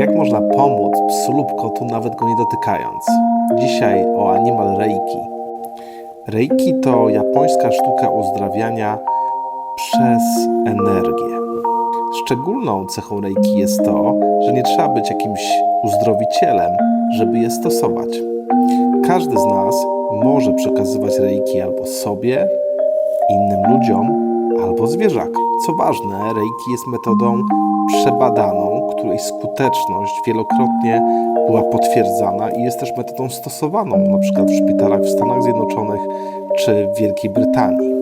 Jak można pomóc psu lub kotu, nawet go nie dotykając? Dzisiaj o Animal Reiki. Reiki to japońska sztuka uzdrawiania przez energię. Szczególną cechą Reiki jest to, że nie trzeba być jakimś uzdrowicielem, żeby je stosować. Każdy z nas może przekazywać Reiki albo sobie, innym ludziom, albo zwierzakom. Co ważne, Reiki jest metodą przebadaną, której skuteczność wielokrotnie była potwierdzana i jest też metodą stosowaną, przykład w szpitalach w Stanach Zjednoczonych czy w Wielkiej Brytanii.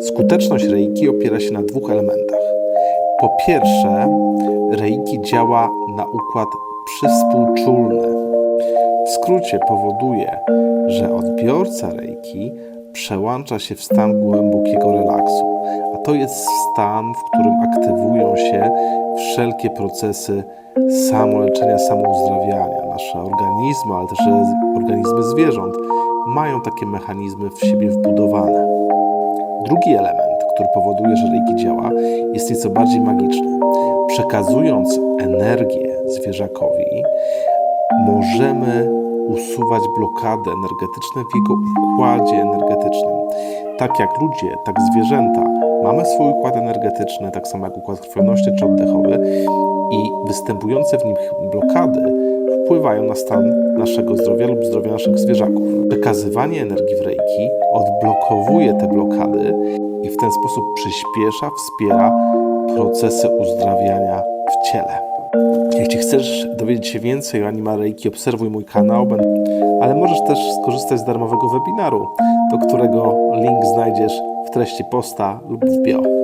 Skuteczność Reiki opiera się na dwóch elementach. Po pierwsze, Reiki działa na układ przywspółczulny. W skrócie powoduje, że odbiorca Reiki przełącza się w stan głębokiego relaksu, a to jest stan, w którym aktywują się wszelkie procesy samoleczenia, samouzdrawiania. Nasze organizmy, ale też organizmy zwierząt mają takie mechanizmy w siebie wbudowane. Drugi element, który powoduje, że Reiki działa, jest nieco bardziej magiczny. Przekazując energię zwierzakowi, możemy usuwać blokady energetyczne w jego układzie energetycznym. Tak jak ludzie, tak zwierzęta mamy swój układ energetyczny, tak samo jak układ krwionośny czy oddechowy i występujące w nim blokady wpływają na stan naszego zdrowia lub zdrowia naszych zwierzaków. Przekazywanie energii w reiki odblokowuje te blokady i w ten sposób przyspiesza, wspiera procesy uzdrawiania w ciele. Jeśli chcesz dowiedzieć się więcej o Anima Reiki, obserwuj mój kanał, ale możesz też skorzystać z darmowego webinaru, do którego link znajdziesz w treści posta lub w bio.